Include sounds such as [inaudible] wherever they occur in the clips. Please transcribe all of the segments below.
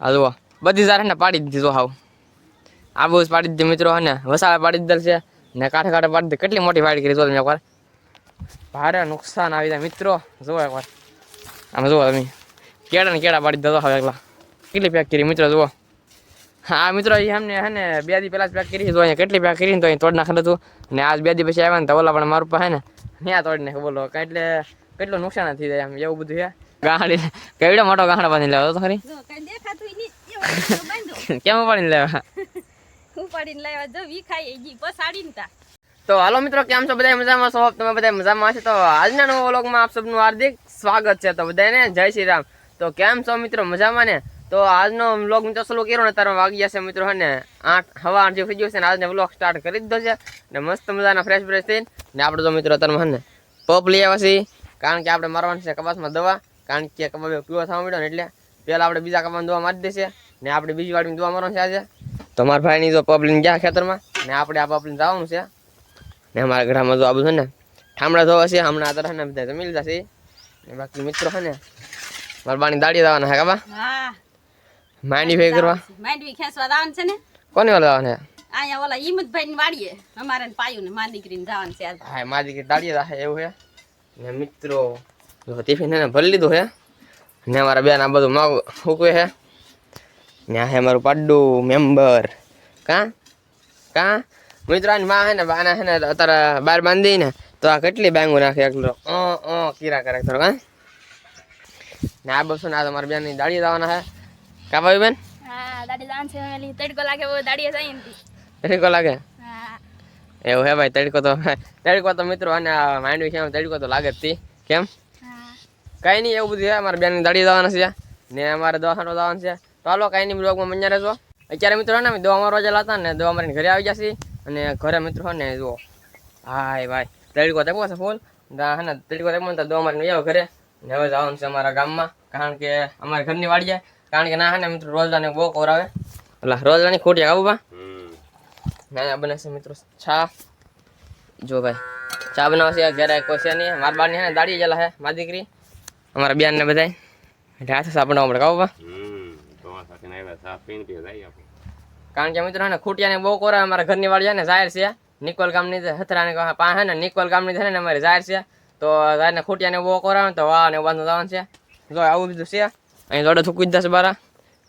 હા જુઓ બધી જાર ને પાડી દીધી જો હાવ. આબુ પાડી દીધી મિત્રો અને વસાળા પાડી દીધેલ છે. ને કાંઠે કાંઠે પાડી દીધી. કેટલી મોટી વાડી કરી જો તમે એકવાર. ભારે નુકસાન આવી જાય મિત્રો. જુઓ એકવાર. આમ જુઓ તમે. કેળા ને કેળા પાડી દીધા હવે એકલા. કેટલી પેક કરી મિત્રો જુઓ. હા મિત્રો એ અમને હે ને બે દી પહેલા જ પેક કરી તો અહીંયા કેટલી પેક કરી તો અહીં તોડ નાખેલું હતું. ને આજ બે દી પછી આવ્યા ને તો ઓલા પણ મારું પાસે ને ત્યાં તોડીને બોલો એટલે કેટલું નુકસાન થઈ જાય આમ એવું બધું છે. ગાંડી કેવડો મોટો ગાંડો બાંધી લેવો તો ખરી? [laughs] કેમ ઉપાડીને લેવા? ઉપાડીને લાવ્યા જો વિખાઈ ગઈ પસાડીને તા. તો હાલો મિત્રો કેમ છો? બધા મજામાં છો? તમે બધા મજામાં છો તો આજના નવા વ્લોગમાં આપ સબનું હાર્દિક સ્વાગત છે. તો બધાને જય શ્રી રામ. તો કેમ છો મિત્રો? મજામાં ને? તો આજનો વ્લોગ મિત્રો સલો કર્યો ને તારા વાગી જશે મિત્રો હને ને? આઠ હવા આઠ જેવું થઈ ગયું છે ને આજનો વ્લોગ સ્ટાર્ટ કરી દીધો છે. ને મસ્ત મજાના ફ્રેશ ફ્રેશ થઈને. ને આપણે તો મિત્રો તમે હને પપ લઈ આવ્યા છીએ. કારણ કે આપણે મારવાની છે કપાસમાં દવા. કારણ કે કપાસ પીવો થવા મળ્યો ને એટલે પહેલાં આપણે બીજા કપાસમાં દવા મારી દેશે ને આપણે બીજી વાડીમાં દવા મારવાની છે આજે. તો મારા ભાઈની તો પપ ગયા ખેતરમાં ને આપણે આ પબ્લિન જવાનું છે. ને અમારા ઘરમાં જો આ બધું છે ને ઠામડા ધોવા છે હમણાં આદર છે ને બધા જમી લીધા છે. ને બાકી મિત્રો છે ને મારા બાની દાડી દવાના હે કાબા હા. માંડી ભાઈ કરવા? માંડી ખેંચવા જવાનું છે ને? કોને વાળા જવાના અહીંયા ઓલા હિંમતભાઈ ની વાડીએ અમારે ને પાયું ને મારી દીકરીને જવાનું છે હા મારી દીકરી દાડીએ રાખે એવું છે. ને મિત્રો જો ટિફિન એને ભરી લીધું હે. ને મારા બેન આ બધું માગ મૂકવે ને આ છે મારું પાડું મેમ્બર. કાં? કાં? મિત્રો આની માં હે ને બાના હે ને અત્યારે બાર બાંધી ને તો આ કેટલી બેંગો નાખે એકલો? અ અ કીરા કરે થોડો કાં? ને આ બસો ને આ તમારા બેનની દાડી દાવાના હે. કા ભાઈ બેન? હા દાડી છે તડકો લાગે બહુ દાડીએ જાય તડકો લાગે? હા. એવું હે ભાઈ તડકો તો તડકો તો મિત્રો અને માંડવી છે તડકો તો લાગે જ તી. કેમ? હા કાંઈ નહીં, એવું બધું છે. અમારે બેનની દાડી જવાના છે. ને અમારે દવાખાનો જવાનું છે. તો હાલો, કાંઈ નહીં, બ્લોગમાં મજા રહેજો. અત્યારે મિત્રો ને, અમે દવા મારવા ગયેલા હતા ને, દવા મારીને ઘરે આવી જશે અને ઘરે મિત્રો ને, જુઓ. હાય, ભાઈ. તડકો તેપો છે ફૂલ. હા ને, તડકો તેપો ને દવા મારીને આવ્યો ઘરે. ને હવે જવાનું છે અમારા ગામમાં. કારણ કે અમારા ઘરની વાડીએ કારણ કે ના, હે ને, મિત્રો રોજદાને બહુ કોરાવે એટલે રોજદાની ખોટી આવું ના બને છે મિત્રો છા જો, ભાઈ. ચા બનાવશે ઘરે કોઈ છે નહીં. મારા બારની હે દાડી ગયેલા હે મારી દીકરી. અમારા બેન ને બધા એટલે હાથે જાય આપણે. કારણ કે મિત્રો ને ખૂટિયાને બહુ કોરા અમારા ઘરની વાળી છે ને જાહેર છે. નિકોલ ગામની ની હથરાને પાસે ને નિકોલ ગામની છે ને અમારી જાહેર છે. તો જાહેર ને ખૂટિયાને બહુ કોરા તો વાહ ને બાંધવા જવાનું છે. જો આવું બધું છે. અહીં જોડે થૂકી જશે બારા.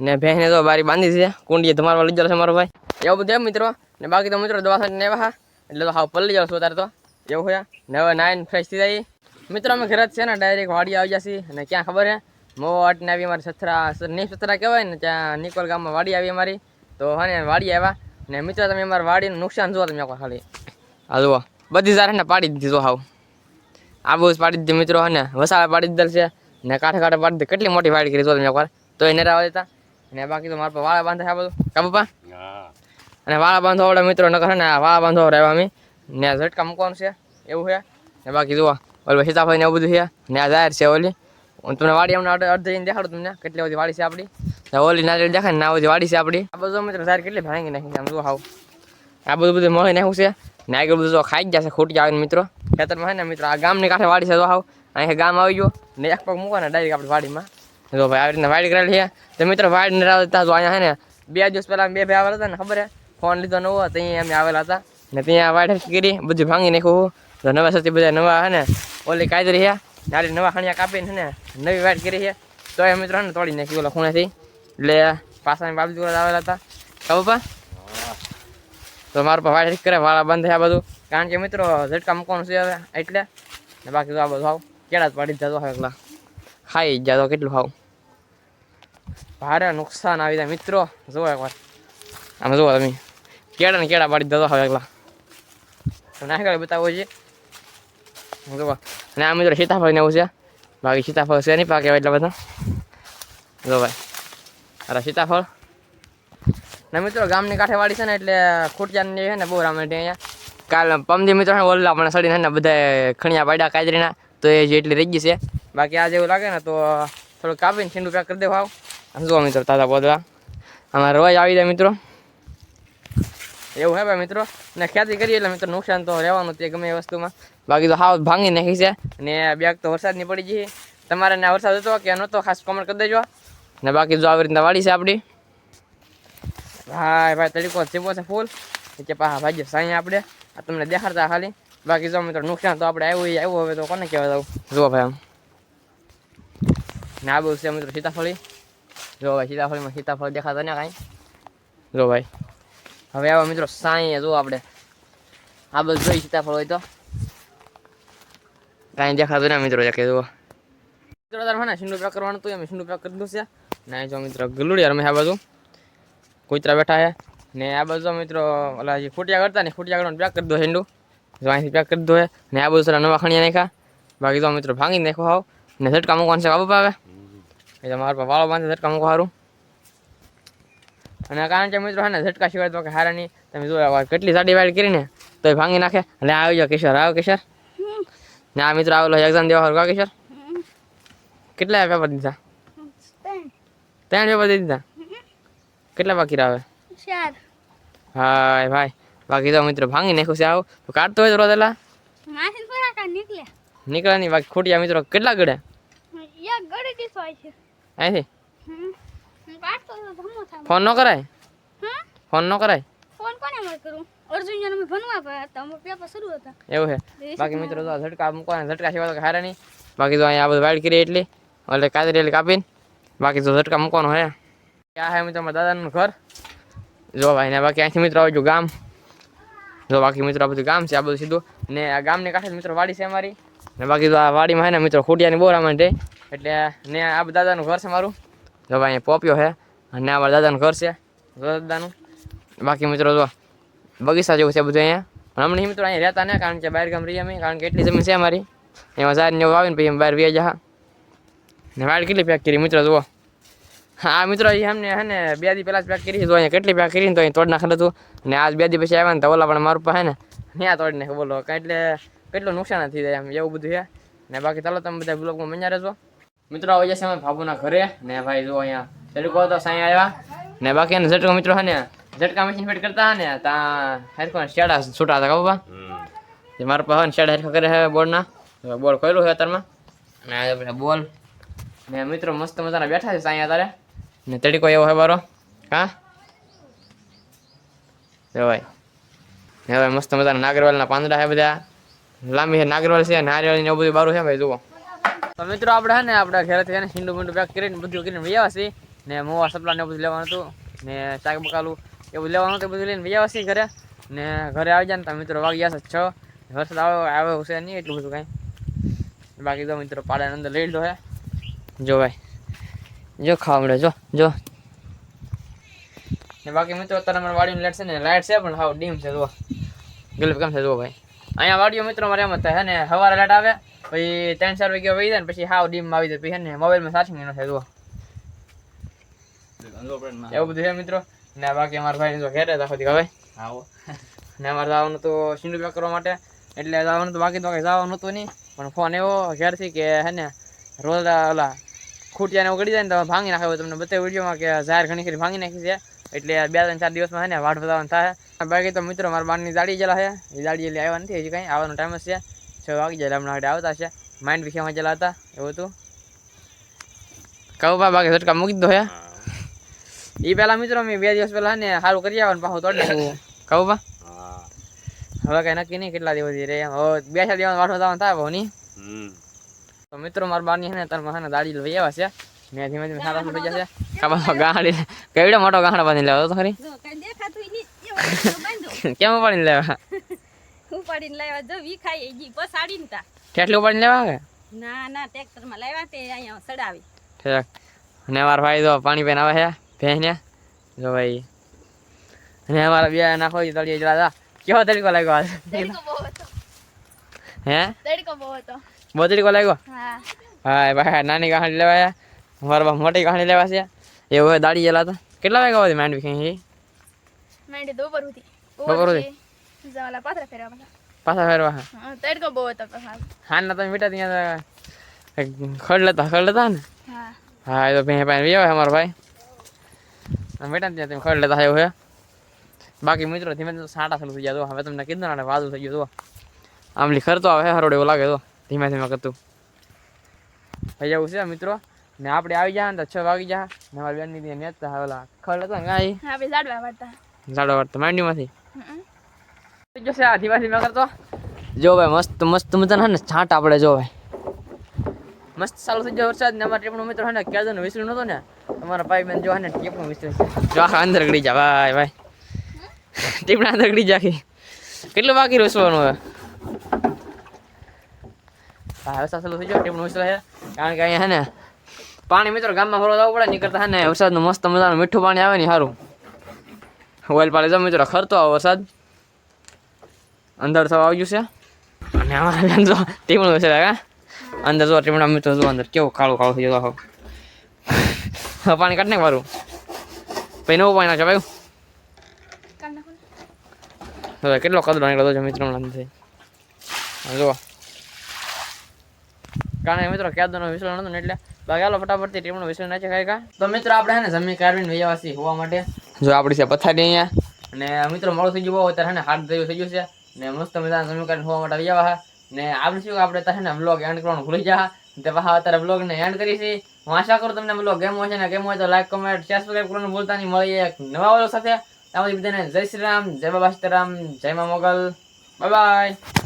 ને ભેંસને તો બારી બાંધી છે. કુંડીએ ધમારવા લઈ જશે મારો ભાઈ. એવું બધું એમ મિત્રો. ને બાકી તો મિત્રો દવા ને એવા હા. એટલે તો હાવ પલ્લી જાવ છું અત્યારે તો. એવું હોય ને હવે નાઈન ફ્રેશ થઈ જાય. મિત્રો અમે ઘરે જ છે ને ડાયરેક્ટ વાડી આવી જશે અને ક્યાં ખબર હે? મોવાટ ને આવી અમારી સથરા નહીં સથરા કહેવાય ને ત્યાં નિકોલ ગામમાં વાડી આવી અમારી. તો હા ને વાડી આવ્યા. ને મિત્રો તમે અમારી વાડીનું નુકસાન જુઓ તમે ખાલી. હા જુઓ બધી જાર ને પાડી દીધી જો હાવ. આબુ પાડી દીધી મિત્રો ને. વસાળા પાડી દીધેલ છે. ને કાંઠે કાંઠે પાડી દીધી. કેટલી મોટી વાડી કરી જો તમે એકવાર. તો એ નરા દેતા ને બાકી તો મારા પર વાળા બાંધે છે આ બધું. કા પપ્પા? અને વાળા બાંધો આવડે મિત્રો નકર હે ને વાળા બાંધો રહેવા અમે. ને ઝટકા મૂકવાનું છે. એવું છે ને બાકી જુઓ. ઓલું સીતાફળ ને એવું બધું છે. ને આ જાહેર છે ઓલી. હું તમને વાડી અમને અડધ જઈને દેખાડું તમને. કેટલી બધી વાડી છે આપણી ઓલી ના દેખાય ને આ બધી વાડી છે આપણી આ બધું મિત્રો જાહેર કેટલી ભાંગી નાખી આમ જુઓ હાવ. આ બધું બધું મળી નાખ્યું છે. ને આગળ બધું તો ખાઈ જશે, ખૂટી આવે મિત્રો. ખેતરમાં છે ને મિત્રો, આ ગામની કાંઠે વાડી છે તો હાવ. અહીંયા ગામ આવી ગયો. ને એક પગ મૂકો ને ડાયરેક્ટ આપણી વાડીમાં. જો ભાઈ, આવી રીતના વાડી કરેલી છે. તો મિત્રો, વાડી ને રાવતા તો અહીંયા છે ને, બે દિવસ પહેલાં બે ભાઈ આવેલા હતા ને, ખબર હે ફોન લીધો નવો, ત્યાં અમે આવેલા હતા. ને ત્યાં વાડી કરી, બધું ભાંગી નાખ્યું. તો નવા સતી બધા નવા હે ને, ઓલી કાયદરી છે નારી નવા ખાણિયા કાપીને ને, નવી વાડ કરી છે તો એ મિત્રો ને તોડી નાખી ઓલા ખૂણેથી. એટલે પાછા બાબુ જોડે આવેલા હતા. ખબર તો મારું પર વાડી કરે, વાળા બંધ થયા બધું. કારણ કે મિત્રો, ઝટકા મૂકવાનું છે હવે, એટલે. ને બાકી તો આ બધું હાવ કેળા જ પાડી જતો હવે એકલા. ખાઈ જાતો કેટલું ખાવ ભારે નુકસાન આવી જાય મિત્રો. જુઓ એકવાર. આમ જુઓ તમે. કેળા ને કેળા પાડી જતો હવે એકલા. તો ના આગળ બતાવો છે જુઓ અને આ મિત્રો સીતાફળ ને એવું છે. બાકી સીતાફળ છે નહીં પાકે એટલા બધા. જો ભાઈ. અરે સીતાફળ. ને મિત્રો ગામની કાંઠેવાડી છે ને એટલે ખૂટિયાની છે ને બહુ રામે અહીંયા કાલ પમદી મિત્રો છે ઓલા પણ સડીને ને બધા ખણિયા પાડ્યા કાજરીના. તો એ જેટલી રહી ગઈ છે. બાકી આજે એવું લાગે ને તો થોડું કાપીને છીંડું પેક કરી દેવા આવ આમ જુઓ મિત્રો તાજા પોદળા. અમારે રોજ આવી જાય મિત્રો. એવું હે ભાઈ મિત્રો? ને ખેતી કરીએ એટલે મિત્રો નુકસાન તો રહેવાનું તે ગમે એ વસ્તુમાં. બાકી તો હાવ ભાંગી નાખી છે. ને બેગ તો વરસાદની પડી જઈએ તમારે ને વરસાદ હતો કે નહોતો, ખાસ કોમેન્ટ કરી દેજો. ને બાકી જો આવી રીતના વાળી છે આપણી ભાઈ ભાઈ તરીકો ચીપો છે ફૂલ. નીચે પાછા ભાઈ સાંઈ આપણે આ તમને દેખાડતા ખાલી બાકી જો મિત્રો નુકસાન તો આપણે આવ્યું આવ્યું હવે તો કોને કહેવાય દઉં? જુઓ ભાઈ આમ. ને આ છે મિત્રો સીતાફળી. જો ભાઈ સીતાફળીમાં સીતાફળ દેખાતા ને કાંઈ? જો ભાઈ. હવે આવા મિત્રો સાંઈ જો આપણે. આ બધું જોઈ સીતાફળ હોય તો. કાંઈ દેખાતું ના મિત્રો કે જુઓ. મિત્રો, તારે મને સિંડુ પેક કરવાનું હતું અમે સિંડુ પ્રાક કરી દઉં ના જો મિત્રો ગલુડી અમે આ બાજુ. કોઈતરા બેઠા છે. ને આ બાજુ મિત્રો, ઓલા જે ફૂટિયા કરતા ને ફૂટિયા કરવાનું પેક કરી દો સિંડુ. જો અહીંથી પેક કરી દો ને આ બાજુ સારા નવા ખણિયા નાખ્યા. બાકી તો મિત્રો, ભાંગી નાખો હાવ. ને ઝટકા મૂકવાનું છે બાબુ પાવે એટલે મારા વાળો બાંધે, ઝટકા મૂકવા સારું અને કારણ કે મિત્રો હા ને ઝટકા સિવાય તો કે હારા નહીં. તમે જોયા કેટલી સાડી વાળી કરીને તો ભાંગી નાખે. અને આવી જાઓ કિશોર આવો કિશોર. ને આ મિત્રો આવેલો એક્ઝામ દેવા સારું કા કિશોર? કેટલા પેપર દીધા? ત્રણ પેપર દીધા? કેટલા બાકી આવે હા ભાઈ. બાકી તો મિત્રો ભાંગી નાખ્યું છે આવું. તો કાઢતો હોય તો રોદેલા માથે નીકળ્યા. નીકળે નહીં બાકી ખોટિયા મિત્રો કેટલા છે. અહીંથી હમ હું કાઢતો તો ધમો થાય ફોન ન કરાય હમ ફોન ન કરાય ફોન કોને મળે કરું અર્જુન જન અમે ભણવા ગયા હતા અમે પેપર શરૂ હતા એવું છે બાકી મિત્રો તો આ ઝટકા મૂકવાના ઝટકા સિવાય તો હારે નહીં બાકી તો અહીંયા આ બધું વાઇડ કરી એટલી એટલે કાતરી એટલે કાપીને બાકી તો ઝટકા મૂકવાનો હે આ હે મિત્રો મારા દાદાનું ઘર જો ભાઈ ને બાકી અહીંથી મિત્રો આવજો ગામ જો બાકી મિત્રો આ બધું ગામ છે આ બધું સીધું ને આ ગામની કાંઠે જ મિત્રો વાડી છે અમારી ને બાકી તો આ વાડીમાં હે ને મિત્રો ખોટિયાની બોરા માટે એટલે ને આ બધા દાદાનું ઘર છે મારું જો ભાઈ અહીંયા પોપ્યો છે અને આ મારા દાદાનું ઘર છે. દાદાનું. બાકી મિત્રો જો, બગીચા જેવું છે બધું અહીંયા. પણ અમને મિત્રો અહીંયા રહેતા ને કારણ કે બહાર ગામ રહીએ અમે, કારણ કે એટલી જમીન છે અમારી. એમાં સારી ને એવું આવે ને પછી બહાર વ્યાજ હા ને વાળ કેટલી પેક કરી મિત્રો જુઓ. હા મિત્રો એ અમને હે ને બે દી પહેલાં જ પેક કરી તો અહીંયા કેટલી પેક કરી ને તો અહીં તોડ નાખેલું હતું. ને આજ બે દી પછી આવ્યા ને તો ઓલા પણ મારું પાસે ને ત્યાં તોડી નાખે બોલો. એટલે કેટલું નુકસાન થઈ જાય એમ, એવું બધું છે. ને બાકી ચાલો તમે બધા બ્લોગમાં મજા રહેજો. મિત્રો આવી જશે અમે બાબુના ઘરે. ને ભાઈ જો અહીંયા તડકો તો સાંઈ આવ્યા. ને બાકી એને ઝટકો મિત્રો હે ને, ઝટકા મશીન ફિટ કરતા હે ને ત્યાં હરખો શેડા છૂટા હતા હમ. જે મારા પાસે શેડ હરખો કરે છે બોર્ડના. બોર્ડ ખોલ્યું છે અત્યારમાં. ને બોલ. ને મિત્રો, મસ્ત મજાના બેઠા છે સાંઈ અત્યારે. ને તડીકો એવો હે બારો હા? ભાઈ. ને હવે મસ્ત મજાના નાગરવાલના પાંદડા છે બધા. લાંબી છે નાગરવાલ છે નારિયેળ ને એવું બધું બારું છે ભાઈ, જુઓ. તો મિત્રો આપણે હે ને આપણે ઘરેથી એને ને હિંડું પેક કરીને બધું કરીને વૈયા છીએ ને મોવા સપલા ને બધું લેવાનું હતું. ને શાક બકાલું એવું લેવાનું હતું બધું લઈને વૈયા છીએ ઘરે. ને ઘરે આવી જાય ને તમે મિત્રો વાગ્યા છે છ. વરસાદ આવે આવે હશે છે નહીં એટલું બધું કાંઈ. બાકી તો મિત્રો પાડાની અંદર લઈ લીધો હે. જો ભાઈ, જો ખાવા મળે જો જો. ને બાકી મિત્રો અત્યારે અમારે વાડીની લાઈટ છે ને, લાઈટ છે પણ હાવ ડીમ છે જો ગલપ કેમ છે જો ભાઈ. અહીંયા વાડીઓ મિત્રો મારે એમ હતા હે ને, સવારે લાઈટ આવે પછી ત્રણ ચાર વાગ્યા વહી જાય ને પછી હાવ ડીમ આવી જાય. પછી ને મોબાઈલમાં સાચી ન થાય જો એવું બધું છે મિત્રો? ને બાકી અમારા ભાઈ તો ઘેરે દાખો દી હવે. ને અમારે જવાનું તો સિંડુ પેક કરવા માટે. એટલે જવાનું તો બાકી તો કંઈ જવાનું હતું નહીં. પણ ફોન એવો ઘેરથી કે હે ને આ ઓલા ખૂટિયાને ઉગડી જાય ને તો ભાંગી નાખે. તમને બતાવ્યું વિડીયોમાં કે જાહેર ઘણી ખરી ભાંગી નાખી છે. એટલે બે ત્રણ ચાર દિવસમાં હે ને વાટ બતાવવાનું થાય. બાકી તો મિત્રો મારા બારની દાડી જેલા છે. એ દાડી એટલે આવ્યા નથી હજી કાંઈ. આવવાનો ટાઈમ જ છે. છ વાગી જાય હમણાં હાટે આવતા છે. માઇન્ડ વિખેમાં જેલા હતા. એવું હતું. કહું બા બાકી ઝટકા મૂકી દીધો હે. એ પહેલાં મિત્રો મેં બે દિવસ પહેલાં ને સારું કરી આવવાનું પાછું તોડી નાખવું કહું બા. હવે કઈ નક્કી નહીં કેટલા દિવસ રે હવે બે ચાર દિવસ વાઠો જવાનું થાય ભાવની. તો મિત્રો મારા બારની છે ને તારમાં દાડી લઈ આવ્યા છે. મેં ધીમે ધીમે સારા થઈ જશે કાબા ગાડી કેવડો મોટો ગાંડા બાંધી લેવા તો ખરી? જો કઈ દેખાતું નહીં. એવો બાંધો. કેમ ઉપાડીને લેવા? ઉપાડીને લાવ્યા જો વી ખાઈ જી પસાડીને તા. કેટલું ઉપાડીને લેવા કે ના ના ટ્રેક્ટરમાં લાવ્યા તે અહીંયા સડાવી. ઠેક. અને મારા ભાઈ તો પાણી પેન આવે છે જો ભાઈ. અને અમારા બે નાખો તળીએ જરા જા કેવો લાગ્યો આજ? તડકો બહુ હતો. હે? તડકો બહુ હતો. બહુ તરીકો લાગ્યો? હા. હા ભાઈ નાની ગાંઠ લેવાયા મારા મોટી ગાંઠ લેવા છે. એવું હોય દાડી ગયેલા હતા. કેટલા વાગ્યા સુધી માંડવી ખાઈ માંડવી તો ઉપર હતી બપોર સુધી? જવાલા પાત્ર ફેરવા પાછા ફેરવા હા. હા તડકો બહુ હતો પાછા હાલના તમે બેટા ત્યાં ખડ લેતા ખડ લેતા ને? હા. હા એ તો ભાઈ પાસે વ્યવ અમારો ભાઈ. બેટા ને ત્યાં તમે ખડ લેતા આવ્યો હે બાકી મિત્રો ધીમે ધીમે સાટા ચાલુ થઈ ગયા. તો હવે તમને કીધું ને વાદું થઈ ગયું તો આમલી ખરતો આવે હરોડ એવું લાગે તો ધીમે ધીમે કરતું. થઈ જવું છે મિત્રો. ને આપણે આવી જાય ને તો છ વાગી જાય ને અમારી બેનની ત્યાં નેતા આવેલા ખડ લેતા ને કાંઈ ઝાડવા વાળતા સાડો વાર તો માંડવીમાંથી જો છે આદિવાસી મેં કરતો. જો ભાઈ, મસ્ત મસ્ત મજાના ને, છાંટ આપણે જો ભાઈ. મસ્ત ચાલુ થઈ જાય વરસાદ ને અમારા ટેપનો મિત્ર હે ને, ક્યાં વિસરી નતો ને તમારા ભાઈ બેન જો હે ને, ટેપનો વિસરી જો આખા અંદર ગડી જા, ભાઈ ભાઈ. ટીપણા અંદર ગડી જાખી કેટલું બાકી રસવાનું હવે? ભાઈ વરસાદ ચાલુ થઈ ગયો, ટીપનો વિસરે છે. કારણ કે અહીંયા હે ને, પાણી મિત્રો ગામમાં ફરવા જવું પડે, નીકળતા હે ને, વરસાદનું મસ્ત મજાનું મીઠું પાણી આવે ને, સારું. ઓઇલ પાણી જો મિત્રો, ખરતો આવો વરસાદ. અંદર થવા આવ્યું છે. અને અમારા જો ટીમણું છે કા અંદર જો ટીમણા મિત્રો જો અંદર કેવું કાળું કાળું થઈ જતો હા પાણી કાઢ નાખ મારું પછી નવું પાણી નાખે ભાઈ. ને. કેટલો કદરો નીકળ્યો છે મિત્રો આ જુઓ. કારણ કે મિત્રો ક્યાદનો વિસરણ નતો ને એટલે બાકી હાલો ફટાફટ ટીમનો વિસરણ નાખે ખાઈ કા? તો મિત્રો આપણે હે ને જમી કાઢીને વૈયાવાસી હોવા માટે. જો આપણી છે પથારી અહીંયા. અને મિત્રો મોડું થઈ ગયું અત્યારે ને હાથ થયું થઈ ગયું છે. ને મસ્ત મજાના સમીકરણ હોવા માટે આવ્યા હા ને આપણે શું આપણે તને બ્લોગ એન્ડ કરવાનું ભૂલી જા તે પાછા અત્યારે બ્લોગને એન્ડ કરી છે. હું આશા કરું તમને બ્લોગ ગેમ હોય છે ને ગેમ હોય તો લાઈક કમેન્ટ સબસ્ક્રાઈબ કરવાનું ભૂલતા નહીં. મળીએ એક નવા વાળો સાથે. ત્યાં સુધી બધાને જય શ્રી રામ, જય બાબા સીતારામ, જય મા મોગલ. Bye bye